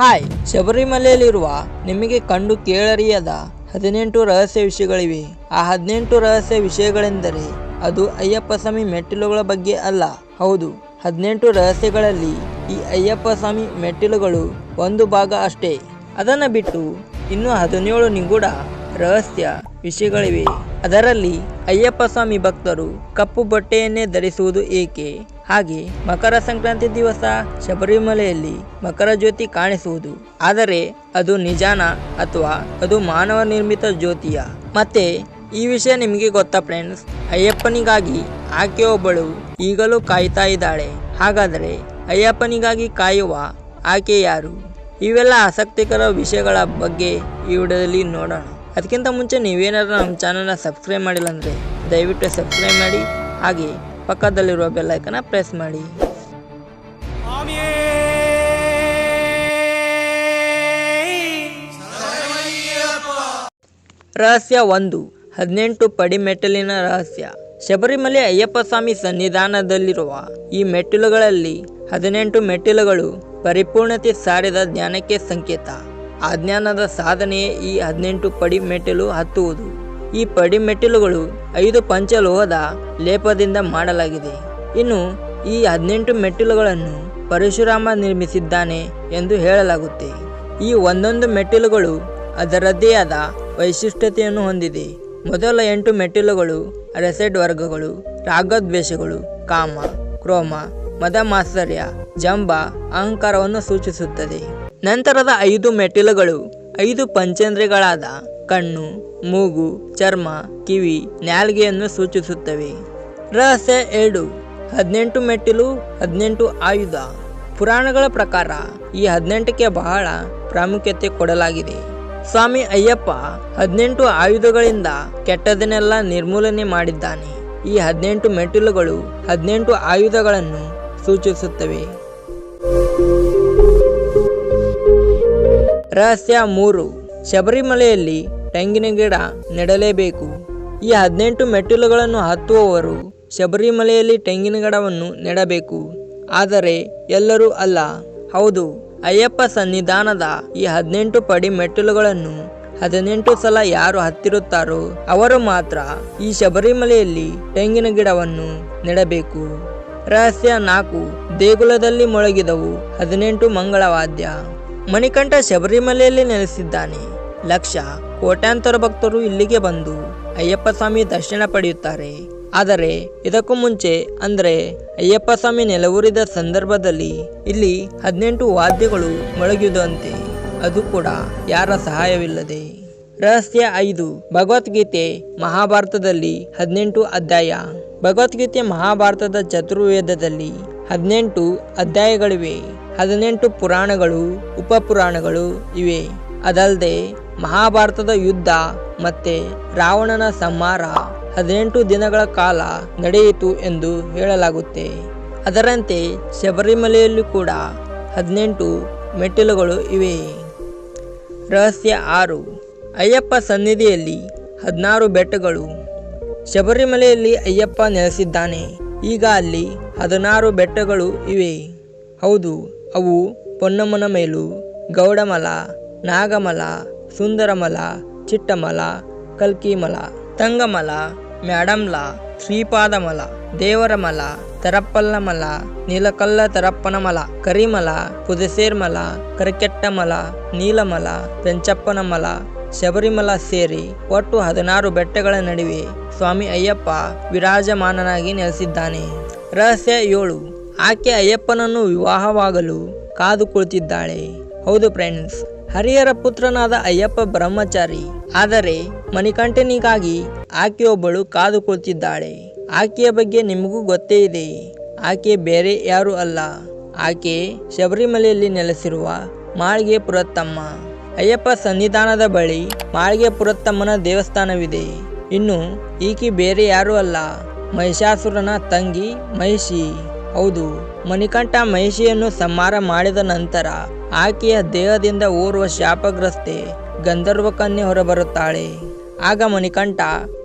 Hi, ಶಬರಿಮಲೆಯಲ್ಲಿರುವ ನಿಮಗೆ ಕಂಡು ಕೇಳರಿಯದ ಹದಿನೆಂಟು ರಹಸ್ಯ ವಿಷಯಗಳಿವೆ. ಆ ಹದಿನೆಂಟು ರಹಸ್ಯ ವಿಷಯಗಳೆಂದರೆ ಅದು ಅಯ್ಯಪ್ಪ ಸ್ವಾಮಿ ಮೆಟ್ಟಿಲುಗಳ ಬಗ್ಗೆ ಅಲ್ಲ. ಹೌದು, ಹದಿನೆಂಟು ರಹಸ್ಯಗಳಲ್ಲಿ ಈ ಅಯ್ಯಪ್ಪ ಸ್ವಾಮಿ ಮೆಟ್ಟಿಲುಗಳು ಒಂದು ಭಾಗ ಅಷ್ಟೇ. ಅದನ್ನು ಬಿಟ್ಟು ಇನ್ನು ಹದಿನೇಳು ನಿಗೂಢ ರಹಸ್ಯ ವಿಷಯಗಳಿವೆ. ಅದರಲ್ಲಿ ಅಯ್ಯಪ್ಪ ಸ್ವಾಮಿ ಭಕ್ತರು ಕಪ್ಪು ಬಟ್ಟೆಯನ್ನೇ ಧರಿಸುವುದು ಏಕೆ? ಹಾಗೆ ಮಕರ ಸಂಕ್ರಾಂತಿ ದಿವಸ ಶಬರಿಮಲೆಯಲ್ಲಿ ಮಕರ ಜ್ಯೋತಿ ಕಾಣಿಸುವುದು. ಆದರೆ ಅದು ನಿಜಾನ ಅಥವಾ ಅದು ಮಾನವ ನಿರ್ಮಿತ ಜ್ಯೋತಿಯ? ಮತ್ತೆ ಈ ವಿಷಯ ನಿಮಗೆ ಗೊತ್ತಾ ಫ್ರೆಂಡ್ಸ್? ಅಯ್ಯಪ್ಪನಿಗಾಗಿ ಆಕೆ ಒಬ್ಬಳು ಈಗಲೂ ಕಾಯ್ತಾ ಇದ್ದಾಳೆ. ಹಾಗಾದರೆ ಅಯ್ಯಪ್ಪನಿಗಾಗಿ ಕಾಯುವ ಆಕೆ ಯಾರು? ಇವೆಲ್ಲ ಆಸಕ್ತಿಕರ ವಿಷಯಗಳ ಬಗ್ಗೆ ಈ ವಿಡಿಯೋದಲ್ಲಿ ನೋಡೋಣ. ಅದಕ್ಕಿಂತ ಮುಂಚೆ ನೀವೇನಾದ್ರೂ ನಮ್ಮ ಚಾನಲ್ನ ಸಬ್ಸ್ಕ್ರೈಬ್ ಮಾಡಿಲ್ಲ ಅಂದರೆ ದಯವಿಟ್ಟು ಸಬ್ಸ್ಕ್ರೈಬ್ ಮಾಡಿ. ಹಾಗೆ ಪಕ್ಕದಲ್ಲಿರುವ ಬೆಲ್ಲೈಕನ್ನ ಪ್ರೆಸ್ ಮಾಡಿ. ರಹಸ್ಯ ಒಂದು ಹದಿನೆಂಟು ಪಡಿ ಮೆಟ್ಟಿಲಿನ ರಹಸ್ಯ. ಶಬರಿಮಲೆ ಅಯ್ಯಪ್ಪ ಸ್ವಾಮಿ ಸನ್ನಿಧಾನದಲ್ಲಿರುವ ಈ ಮೆಟ್ಟಿಲುಗಳಲ್ಲಿ ಹದಿನೆಂಟು ಮೆಟ್ಟಿಲುಗಳು ಪರಿಪೂರ್ಣತೆ ಸಾರಿದ ಜ್ಞಾನಕ್ಕೆ ಸಂಕೇತ. ಆ ಜ್ಞಾನದ ಸಾಧನೆಯೇ ಈ ಹದಿನೆಂಟು ಪಡಿ ಮೆಟ್ಟಿಲು ಹತ್ತುವುದು. ಈ ಪಡಿ ಮೆಟ್ಟಿಲುಗಳು ಐದು ಪಂಚಲೋಹದ ಲೇಪದಿಂದ ಮಾಡಲಾಗಿದೆ. ಇನ್ನು ಈ ಹದಿನೆಂಟು ಮೆಟ್ಟಿಲುಗಳನ್ನು ಪರಶುರಾಮ ನಿರ್ಮಿಸಿದ್ದಾನೆ ಎಂದು ಹೇಳಲಾಗುತ್ತೆ. ಈ ಒಂದೊಂದು ಮೆಟ್ಟಿಲುಗಳು ಅದರದ್ದೇ ಆದ ವೈಶಿಷ್ಟ್ಯತೆಯನ್ನು ಹೊಂದಿದೆ. ಮೊದಲ ಎಂಟು ಮೆಟ್ಟಿಲುಗಳು ರೆಸೆಡ್ ವರ್ಗಗಳು, ರಾಗದ್ವೇಷಗಳು, ಕಾಮ, ಕ್ರೋಮ ಮದ ಮಾತ್ಸರ್ಯ ಜಂಬ ಅಹಂಕಾರವನ್ನು ಸೂಚಿಸುತ್ತದೆ. ನಂತರದ ಐದು ಮೆಟ್ಟಿಲುಗಳು ಐದು ಪಂಚೇಂದ್ರಿಯಗಳಾದ ಕಣ್ಣು, ಮೂಗು, ಚರ್ಮ, ಕಿವಿ ನಾಲ್ಗೆಯನ್ನು ಸೂಚಿಸುತ್ತವೆ. ರಹಸ್ಯ ಎರಡು, ಹದಿನೆಂಟು ಮೆಟ್ಟಿಲು, ಹದಿನೆಂಟು ಆಯುಧ. ಪುರಾಣಗಳ ಪ್ರಕಾರ ಈ ಹದಿನೆಂಟಕ್ಕೆ ಬಹಳ ಪ್ರಾಮುಖ್ಯತೆ ಕೊಡಲಾಗಿದೆ. ಸ್ವಾಮಿ ಅಯ್ಯಪ್ಪ ಹದಿನೆಂಟು ಆಯುಧಗಳಿಂದ ಕೆಟ್ಟದನ್ನೆಲ್ಲ ನಿರ್ಮೂಲನೆ ಮಾಡಿದ್ದಾನೆ. ಈ ಹದಿನೆಂಟು ಮೆಟ್ಟಿಲುಗಳು ಹದಿನೆಂಟು ಆಯುಧಗಳನ್ನು ಸೂಚಿಸುತ್ತವೆ. ರಹಸ್ಯ ಮೂರು, ಶಬರಿಮಲೆಯಲ್ಲಿ ತೆಂಗಿನ ಗಿಡ ನೆಡಲೇಬೇಕು. ಈ ಹದಿನೆಂಟು ಮೆಟ್ಟಿಲುಗಳನ್ನು ಹತ್ತುವವರು ಶಬರಿಮಲೆಯಲ್ಲಿ ತೆಂಗಿನ ಗಿಡವನ್ನು ನೆಡಬೇಕು. ಆದರೆ ಎಲ್ಲರೂ ಅಲ್ಲ. ಹೌದು, ಅಯ್ಯಪ್ಪ ಸನ್ನಿಧಾನದ ಈ ಹದಿನೆಂಟು ಪಡಿ ಮೆಟ್ಟಿಲುಗಳನ್ನು ಹದಿನೆಂಟು ಸಲ ಯಾರು ಹತ್ತಿರುತ್ತಾರೋ ಅವರು ಮಾತ್ರ ಈ ಶಬರಿಮಲೆಯಲ್ಲಿ ತೆಂಗಿನ ಗಿಡವನ್ನು ನೆಡಬೇಕು. ರಹಸ್ಯ ನಾಲ್ಕು, ದೇಗುಲದಲ್ಲಿ ಮೊಳಗಿದವು ಹದಿನೆಂಟು ಮಂಗಳವಾದ್ಯ. ಮಣಿಕಂಠ ಶಬರಿಮಲೆಯಲ್ಲಿ ನೆಲೆಸಿದ್ದಾನೆ. ಲಕ್ಷ ಕೋಟ್ಯಾಂತರ ಭಕ್ತರು ಇಲ್ಲಿಗೆ ಬಂದು ಅಯ್ಯಪ್ಪ ಸ್ವಾಮಿ ದರ್ಶನ ಪಡೆಯುತ್ತಾರೆ. ಆದರೆ ಇದಕ್ಕೂ ಮುಂಚೆ ಅಂದರೆ ಅಯ್ಯಪ್ಪ ಸ್ವಾಮಿ ನೆಲವೂರಿದ ಸಂದರ್ಭದಲ್ಲಿ ಇಲ್ಲಿ ಹದಿನೆಂಟು ವಾದ್ಯಗಳು ಮೊಳಗಿದಂತೆ ಅದು ಕೂಡ ಯಾರ ಸಹಾಯವಿಲ್ಲದೆ. ರಹಸ್ಯ ಐದು, ಭಗವದ್ಗೀತೆ ಮಹಾಭಾರತದಲ್ಲಿ ಹದಿನೆಂಟು ಅಧ್ಯಾಯ. ಭಗವದ್ಗೀತೆ ಮಹಾಭಾರತದ ಚತುರ್ವೇದದಲ್ಲಿ ಹದಿನೆಂಟು ಅಧ್ಯಾಯಗಳಿವೆ. ಹದಿನೆಂಟು ಪುರಾಣಗಳು, ಉಪಪುರಾಣಗಳು ಇವೆ. ಅದಲ್ಲದೆ ಮಹಾಭಾರತದ ಯುದ್ಧ ಮತ್ತೆ ರಾವಣನ ಸಂಹಾರ ಹದಿನೆಂಟು ದಿನಗಳ ಕಾಲ ನಡೆಯಿತು ಎಂದು ಹೇಳಲಾಗುತ್ತೆ. ಅದರಂತೆ ಶಬರಿಮಲೆಯಲ್ಲೂ ಕೂಡ ಹದಿನೆಂಟು ಮೆಟ್ಟಿಲುಗಳು ಇವೆ. ರಹಸ್ಯ ಆರು. ಅಯ್ಯಪ್ಪ ಸನ್ನಿಧಿಯಲ್ಲಿ ಹದಿನಾರು ಬೆಟ್ಟಗಳು. ಶಬರಿಮಲೆಯಲ್ಲಿ ಅಯ್ಯಪ್ಪ ನೆಲೆಸಿದ್ದಾನೆ. ಈಗ ಅಲ್ಲಿ ಹದಿನಾರು ಬೆಟ್ಟಗಳು ಇವೆ. ಹೌದು, ಅವು ಪೊನ್ನಮ್ಮನ ಮೇಲು, ಗೌಡಮಲ, ನಾಗಮಲ ಸುಂದರಮಲ, ಚಿಟ್ಟಮಲ, ಕಲ್ಕಿಮಲ, ತಂಗಮಲ ಮ್ಯಾಡಮ್ಲ ಶ್ರೀಪಾದಮಲ, ದೇವರಮಲ, ತರಪ್ಪಲ್ಲಮಲ, ನೀಲಕಲ್ಲ ತರಪ್ಪನಮಲ, ಕರಿಮಲ, ಪುದಸೇರ್ಮಲ, ಕರಿಕೆಟ್ಟಮಲ, ನೀಲಮಲ ಪೆಂಚಪ್ಪನಮಲ ಶಬರಿಮಲ ಸೇರಿ ಒಟ್ಟು ಹದಿನಾರು ಬೆಟ್ಟಗಳ ನಡುವೆ ಸ್ವಾಮಿ ಅಯ್ಯಪ್ಪ ವಿರಾಜಮಾನನಾಗಿ ನೆಲೆಸಿದ್ದಾನೆ. ರಹಸ್ಯ ಏಳು. ಆಕೆ ಅಯ್ಯಪ್ಪನನ್ನು ವಿವಾಹವಾಗಲು ಕಾದು ಕುಳಿತಿದ್ದಾಳೆ. ಹೌದು ಫ್ರೆಂಡ್ಸ್ ಹರಿಹರ ಪುತ್ರನಾದ ಅಯ್ಯಪ್ಪ ಬ್ರಹ್ಮಚಾರಿ. ಆದರೆ ಮಣಿಕಂಠನಿಗಾಗಿ ಆಕೆಯೊಬ್ಬಳು ಕಾದು ಕುಳಿತಿದ್ದಾಳೆ. ಆಕೆಯ ಬಗ್ಗೆ ನಿಮಗೂ ಗೊತ್ತೇ ಇದೆ. ಆಕೆ ಬೇರೆ ಯಾರೂ ಅಲ್ಲ. ಆಕೆ ಶಬರಿಮಲೆಯಲ್ಲಿ ನೆಲೆಸಿರುವ ಮಾಳಿಗೆ ಪುರತ್ತಮ್ಮ. ಅಯ್ಯಪ್ಪ ಸನ್ನಿಧಾನದ ಬಳಿ ಮಾಳಿಗೆ ಪುರತ್ತಮ್ಮನ ದೇವಸ್ಥಾನವಿದೆ. ಇನ್ನು ಈಕೆ ಬೇರೆ ಯಾರೂ ಅಲ್ಲ. ಮಹಿಷಾಸುರನ ತಂಗಿ ಮಹಿಷಿ. ಹೌದು, ಮಣಿಕಂಠ ಮಹಿಷಿಯನ್ನು ಸಂಹಾರ ಮಾಡಿದ ನಂತರ ಆಕೆಯ ದೇಹದಿಂದ ಓರ್ವ ಶಾಪಗ್ರಸ್ತೆ ಗಂಧರ್ವ ಕನ್ಯೆ ಹೊರಬರುತ್ತಾಳೆ. ಆಗ ಮಣಿಕಂಠ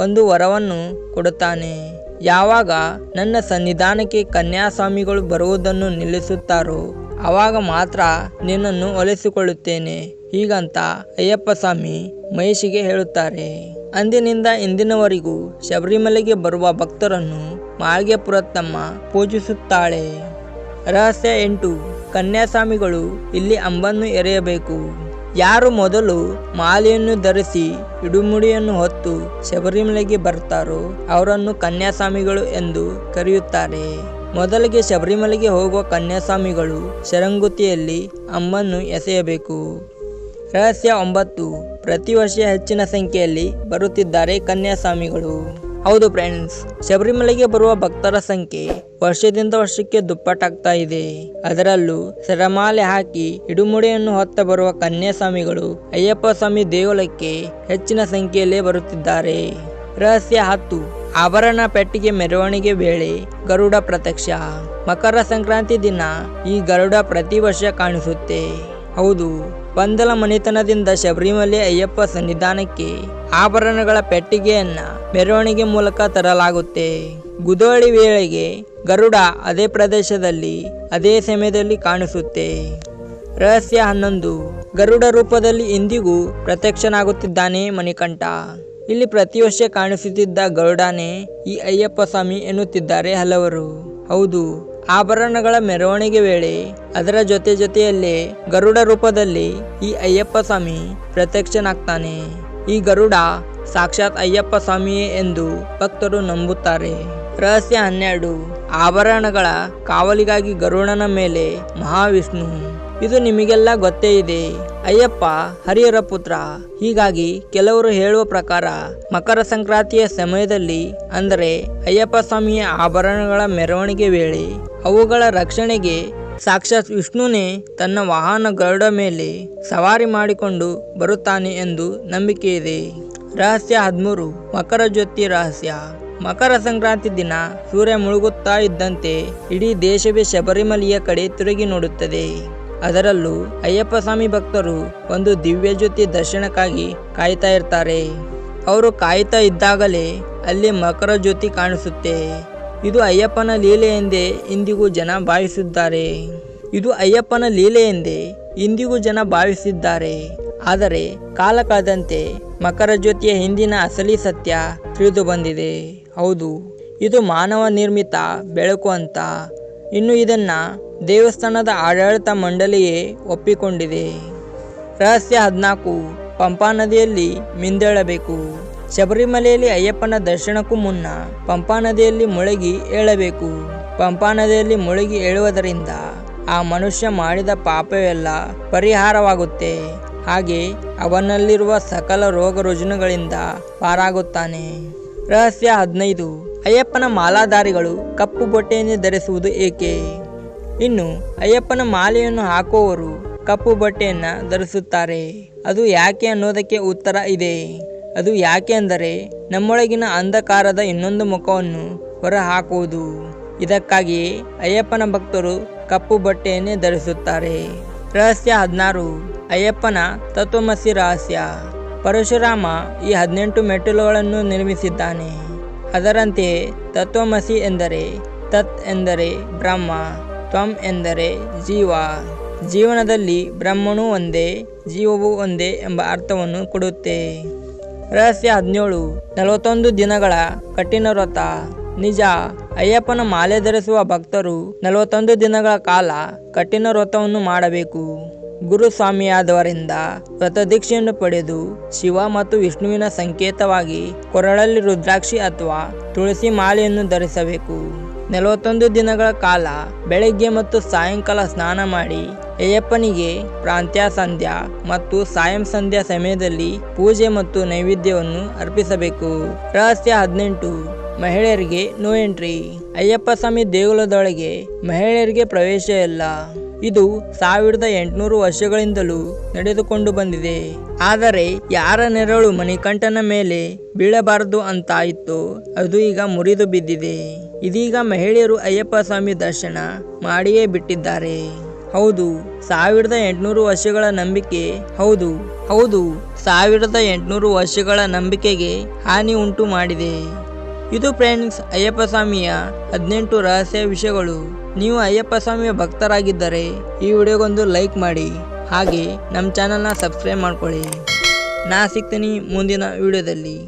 ಒಂದು ವರವನ್ನು ಕೊಡುತ್ತಾನೆ. ಯಾವಾಗ ನನ್ನ ಸನ್ನಿಧಾನಕ್ಕೆ ಕನ್ಯಾಸ್ವಾಮಿಗಳು ಬರುವುದನ್ನು ನಿಲ್ಲಿಸುತ್ತಾರೋ ಆವಾಗ ಮಾತ್ರ ನಿನ್ನನ್ನು ಒಲಿಸಿಕೊಳ್ಳುತ್ತೇನೆ, ಹೀಗಂತ ಅಯ್ಯಪ್ಪ ಸ್ವಾಮಿ ಮಹಿಷಿಗೆ ಹೇಳುತ್ತಾರೆ. ಅಂದಿನಿಂದ ಇಂದಿನವರೆಗೂ ಶಬರಿಮಲೆಗೆ ಬರುವ ಭಕ್ತರನ್ನು ಮಾಳಿಗೆಪುರತ್ತಮ್ಮ ಪೂಜಿಸುತ್ತಾಳೆ. ರಹಸ್ಯ ಎಂಟು. ಕನ್ಯಾಸ್ವಾಮಿಗಳು ಇಲ್ಲಿ ಅಂಬನ್ನು ಎರೆಯಬೇಕು. ಯಾರು ಮೊದಲು ಮಾಲೆಯನ್ನು ಧರಿಸಿ ಇಡುಮುಡಿಯನ್ನು ಹೊತ್ತು ಶಬರಿಮಲೆಗೆ ಬರ್ತಾರೋ ಅವರನ್ನು ಕನ್ಯಾಸ್ವಾಮಿಗಳು ಎಂದು ಕರೆಯುತ್ತಾರೆ. ಮೊದಲಿಗೆ ಶಬರಿಮಲೆಗೆ ಹೋಗುವ ಕನ್ಯಾಸ್ವಾಮಿಗಳು ಶರಂಗುತಿಯಲ್ಲಿ ಅಮ್ಮನ್ನು ಎಸೆಯಬೇಕು. ರಹಸ್ಯ ಒಂಬತ್ತು. ಪ್ರತಿ ವರ್ಷ ಹೆಚ್ಚಿನ ಸಂಖ್ಯೆಯಲ್ಲಿ ಬರುತ್ತಿದ್ದಾರೆ ಕನ್ಯಾಸ್ವಾಮಿಗಳು. ಹೌದು ಫ್ರೆಂಡ್ಸ್ ಶಬರಿಮಲೆಗೆ ಬರುವ ಭಕ್ತರ ಸಂಖ್ಯೆ ವರ್ಷದಿಂದ ವರ್ಷಕ್ಕೆ ದುಪ್ಪಟ್ಟಾಗ್ತಾ ಇದೆ. ಅದರಲ್ಲೂ ಸರಮಾಲೆ ಹಾಕಿ ಇಡುಮುಡಿಯನ್ನು ಹೊತ್ತ ಬರುವ ಕನ್ಯಾಸ್ವಾಮಿಗಳು ಅಯ್ಯಪ್ಪ ಸ್ವಾಮಿ ದೇಗುಲಕ್ಕೆ ಹೆಚ್ಚಿನ ಸಂಖ್ಯೆಯಲ್ಲೇ ಬರುತ್ತಿದ್ದಾರೆ. ರಹಸ್ಯ ಹತ್ತು, ಆಭರಣ ಪೆಟ್ಟಿಗೆ ಮೆರವಣಿಗೆ ವೇಳೆ ಗರುಡ ಪ್ರತ್ಯಕ್ಷ. ಮಕರ ಸಂಕ್ರಾಂತಿ ದಿನ ಈ ಗರುಡ ಪ್ರತಿ ವರ್ಷ ಕಾಣಿಸುತ್ತೆ. ಹೌದು ಪಂದಲ ಮನೆತನದಿಂದ ಶಬರಿಮಲೆ ಅಯ್ಯಪ್ಪ ಸನ್ನಿಧಾನಕ್ಕೆ ಆಭರಣಗಳ ಪೆಟ್ಟಿಗೆಯನ್ನ ಮೆರವಣಿಗೆ ಮೂಲಕ ತರಲಾಗುತ್ತೆ. ಗುದೋಳಿ ವೇಳೆಗೆ ಗರುಡ ಅದೇ ಪ್ರದೇಶದಲ್ಲಿ ಅದೇ ಸಮಯದಲ್ಲಿ ಕಾಣಿಸುತ್ತೆ. ರಹಸ್ಯ ಹನ್ನೊಂದು. ಗರುಡ ರೂಪದಲ್ಲಿ ಇಂದಿಗೂ ಪ್ರತ್ಯಕ್ಷನಾಗುತ್ತಿದ್ದಾನೆ ಮಣಿಕಂಠ. ಇಲ್ಲಿ ಪ್ರತಿ ವರ್ಷ ಕಾಣಿಸುತ್ತಿದ್ದ ಗರುಡನೇ ಈ ಅಯ್ಯಪ್ಪ ಸ್ವಾಮಿ ಎನ್ನುತ್ತಿದ್ದಾರೆ ಹಲವರು. ಹೌದು ಆಭರಣಗಳ ಮೆರವಣಿಗೆ ವೇಳೆ ಅದರ ಜೊತೆ ಜೊತೆಯಲ್ಲೇ ಗರುಡ ರೂಪದಲ್ಲಿ ಈ ಅಯ್ಯಪ್ಪ ಸ್ವಾಮಿ ಪ್ರತ್ಯಕ್ಷನಾಗ್ತಾನೆ. ಈ ಗರುಡ ಸಾಕ್ಷಾತ್ ಅಯ್ಯಪ್ಪ ಸ್ವಾಮಿಯೇ ಎಂದು ಭಕ್ತರು ನಂಬುತ್ತಾರೆ. ರಹಸ್ಯ ಹನ್ನೆರಡು. ಆಭರಣಗಳ ಕಾವಲಿಗಾಗಿ ಗರುಡನ ಮೇಲೆ ಮಹಾವಿಷ್ಣು. ಇದು ನಿಮಗೆಲ್ಲ ಗೊತ್ತೇ ಇದೆ. ಅಯ್ಯಪ್ಪ, ಹರಿಹರ ಪುತ್ರ, ಹೀಗಾಗಿ ಕೆಲವರು ಹೇಳುವ ಪ್ರಕಾರ ಮಕರ ಸಂಕ್ರಾಂತಿಯ ಸಮಯದಲ್ಲಿ ಅಂದರೆ ಅಯ್ಯಪ್ಪ ಸ್ವಾಮಿಯ ಆಭರಣಗಳ ಮೆರವಣಿಗೆ ವೇಳೆ ಅವುಗಳ ರಕ್ಷಣೆಗೆ ಸಾಕ್ಷಾತ್ ವಿಷ್ಣುನೇ ತನ್ನ ವಾಹನ ಗರುಡ ಮೇಲೆ ಸವಾರಿ ಮಾಡಿಕೊಂಡು ಬರುತ್ತಾನೆ ಎಂದು ನಂಬಿಕೆ ಇದೆ. ರಹಸ್ಯ ಹದಿಮೂರು, ಮಕರ ಜ್ಯೋತಿ ರಹಸ್ಯ. ಮಕರ ಸಂಕ್ರಾಂತಿ ದಿನ ಸೂರ್ಯ ಮುಳುಗುತ್ತಾ ಇದ್ದಂತೆ ಇಡೀ ದೇಶವೇ ಶಬರಿಮಲೆಯ ಕಡೆ ತಿರುಗಿ ನೋಡುತ್ತದೆ. ಅದರಲ್ಲೂ ಅಯ್ಯಪ್ಪ ಸ್ವಾಮಿ ಭಕ್ತರು ಒಂದು ದಿವ್ಯ ಜ್ಯೋತಿ ದರ್ಶನಕ್ಕಾಗಿ ಕಾಯ್ತಾ ಇರ್ತಾರೆ. ಅವರು ಕಾಯ್ತಾ ಇದ್ದಾಗಲೇ ಅಲ್ಲಿ ಮಕರ ಜ್ಯೋತಿ ಕಾಣಿಸುತ್ತೆ. ಇದು ಅಯ್ಯಪ್ಪನ ಲೀಲೆ ಎಂದೇ ಇಂದಿಗೂ ಜನ ಭಾವಿಸಿದ್ದಾರೆ. ಇದು ಅಯ್ಯಪ್ಪನ ಲೀಲೆ ಎಂದೇ ಇಂದಿಗೂ ಜನ ಭಾವಿಸಿದ್ದಾರೆ. ಆದರೆ ಕಾಲ ಕಳೆದಂತೆ ಮಕರ ಜ್ಯೋತಿಯ ಹಿಂದಿನ ಅಸಲಿ ಸತ್ಯ ತಿಳಿದು ಬಂದಿದೆ. ಹೌದು, ಇದು ಮಾನವ ನಿರ್ಮಿತ ಬೆಳಕು ಅಂತ. ಇನ್ನು ಇದನ್ನ ದೇವಸ್ಥಾನದ ಆಡಳಿತ ಮಂಡಳಿಯೇ ಒಪ್ಪಿಕೊಂಡಿದೆ. ರಹಸ್ಯ ಹದಿನಾಲ್ಕು, ಪಂಪಾ ನದಿಯಲ್ಲಿ ಮಿಂದೇಳಬೇಕು. ಶಬರಿಮಲೆಯಲ್ಲಿ ಅಯ್ಯಪ್ಪನ ದರ್ಶನಕ್ಕೂ ಮುನ್ನ ಪಂಪಾ ನದಿಯಲ್ಲಿ ಮುಳುಗಿ ಏಳಬೇಕು. ಪಂಪಾ ನದಿಯಲ್ಲಿ ಮುಳುಗಿ ಏಳುವುದರಿಂದ ಆ ಮನುಷ್ಯ ಮಾಡಿದ ಪಾಪವೆಲ್ಲ ಪರಿಹಾರವಾಗುತ್ತೆ. ಹಾಗೆ ಅವನಲ್ಲಿರುವ ಸಕಲ ರೋಗ ರುಜಿನಗಳಿಂದ ಪಾರಾಗುತ್ತಾನೆ. ರಹಸ್ಯ ಹದಿನೈದು, ಅಯ್ಯಪ್ಪನ ಮಾಲಾಧಾರಿಗಳು ಕಪ್ಪು ಬಟ್ಟೆಯನ್ನು ಧರಿಸುವುದು ಏಕೆ? ಇನ್ನು ಅಯ್ಯಪ್ಪನ ಮಾಲೆಯನ್ನು ಹಾಕುವವರು ಕಪ್ಪು ಬಟ್ಟೆಯನ್ನು ಧರಿಸುತ್ತಾರೆ. ಅದು ಯಾಕೆ ಅನ್ನೋದಕ್ಕೆ ಉತ್ತರ ಇದೆ. ಅದು ಯಾಕೆ ಅಂದರೆ ನಮ್ಮೊಳಗಿನ ಅಂಧಕಾರದ ಇನ್ನೊಂದು ಮುಖವನ್ನು ಹೊರ ಹಾಕುವುದು ಇದಕ್ಕಾಗಿಯೇ ಅಯ್ಯಪ್ಪನ ಭಕ್ತರು ಕಪ್ಪು ಬಟ್ಟೆಯನ್ನೇ ಧರಿಸುತ್ತಾರೆ. ರಹಸ್ಯ ಹದಿನಾರು. ಅಯ್ಯಪ್ಪನ ತತ್ವಮಸಿ ರಹಸ್ಯ. ಪರಶುರಾಮ ಈ ಹದಿನೆಂಟು ಮೆಟ್ಟಿಲುಗಳನ್ನು ನಿರ್ಮಿಸಿದ್ದಾನೆ. ಅದರಂತೆಯೇ ತತ್ವಮಸಿ ಎಂದರೆ ತತ್ ಎಂದರೆ ಬ್ರಹ್ಮ. ತ್ವಂ ಎಂದರೆ ಜೀವ. ಜೀವನದಲ್ಲಿ ಬ್ರಹ್ಮನು ಒಂದೇ, ಜೀವವು ಒಂದೇ ಎಂಬ ಅರ್ಥವನ್ನು ಕೊಡುತ್ತೆ. ರಹಸ್ಯ ಹದಿನೇಳು, ನಲವತ್ತೊಂದು ದಿನಗಳ ಕಠಿಣ ವ್ರತ. ನಿಜ, ಅಯ್ಯಪ್ಪನ ಮಾಲೆ ಧರಿಸುವ ಭಕ್ತರು ನಲವತ್ತೊಂದು ದಿನಗಳ ಕಾಲ ಕಠಿಣ ವ್ರತವನ್ನು ಮಾಡಬೇಕು. ಗುರುಸ್ವಾಮಿಯಾದವರಿಂದ ವ್ರತದೀಕ್ಷೆಯನ್ನು ಪಡೆದು ಶಿವ ಮತ್ತು ವಿಷ್ಣುವಿನ ಸಂಕೇತವಾಗಿ ಕೊರಳಲ್ಲಿ ರುದ್ರಾಕ್ಷಿ ಅಥವಾ ತುಳಸಿ ಮಾಲೆಯನ್ನು ಧರಿಸಬೇಕು. ನಲವತ್ತೊಂದು ದಿನಗಳ ಕಾಲ ಬೆಳಗ್ಗೆ ಮತ್ತು ಸಾಯಂಕಾಲ ಸ್ನಾನ ಮಾಡಿ ಅಯ್ಯಪ್ಪನಿಗೆ ಪ್ರಾಂತ್ಯ ಸಂಧ್ಯಾ ಮತ್ತು ಸಾಯಂ ಸಂಧ್ಯಾ ಸಮಯದಲ್ಲಿ ಪೂಜೆ ಮತ್ತು ನೈವೇದ್ಯವನ್ನು ಅರ್ಪಿಸಬೇಕು. ರಹಸ್ಯ ಹದಿನೆಂಟು, ಮಹಿಳೆಯರಿಗೆ ನೋ ಎಂಟ್ರಿ. ಅಯ್ಯಪ್ಪ ಸ್ವಾಮಿ ದೇಗುಲದೊಳಗೆ ಮಹಿಳೆಯರಿಗೆ ಪ್ರವೇಶ ಇಲ್ಲ. ಇದು ಸಾವಿರದ ಎಂಟುನೂರು ವರ್ಷಗಳಿಂದಲೂ ನಡೆದುಕೊಂಡು ಬಂದಿದೆ. ಆದರೆ ಯಾರ ನೆರಳು ಮಣಿಕಂಠನ ಮೇಲೆ ಬೀಳಬಾರದು ಅಂತ ಅದು ಈಗ ಮುರಿದು ಬಿದ್ದಿದೆ. ಇದೀಗ ಮಹಿಳೆಯರು ಅಯ್ಯಪ್ಪ ಸ್ವಾಮಿ ದರ್ಶನ ಮಾಡಿಯೇ ಬಿಟ್ಟಿದ್ದಾರೆ. ಹೌದು, ಸಾವಿರದ ಎಂಟುನೂರು ವರ್ಷಗಳ ನಂಬಿಕೆ, ಹೌದು ಹೌದು, ಸಾವಿರದ ಎಂಟುನೂರು ವರ್ಷಗಳ ನಂಬಿಕೆಗೆ ಹಾನಿ ಉಂಟು ಮಾಡಿದೆ. ಇದು ಫ್ರೆಂಡ್ಸ್, ಅಯ್ಯಪ್ಪ ಸ್ವಾಮಿಯ ಹದಿನೆಂಟು ರಹಸ್ಯ ವಿಷಯಗಳು. ನೀವು ಅಯ್ಯಪ್ಪ ಸ್ವಾಮಿಯ ಭಕ್ತರಾಗಿದ್ದರೆ ಈ ವಿಡಿಯೋಗೊಂದು ಲೈಕ್ ಮಾಡಿ, ಹಾಗೆ ನಮ್ಮ ಚಾನಲ್ನ ಸಬ್ಸ್ಕ್ರೈಬ್ ಮಾಡ್ಕೊಳ್ಳಿ. ನಾ ಸಿಗ್ತೀನಿ ಮುಂದಿನ ವಿಡಿಯೋದಲ್ಲಿ.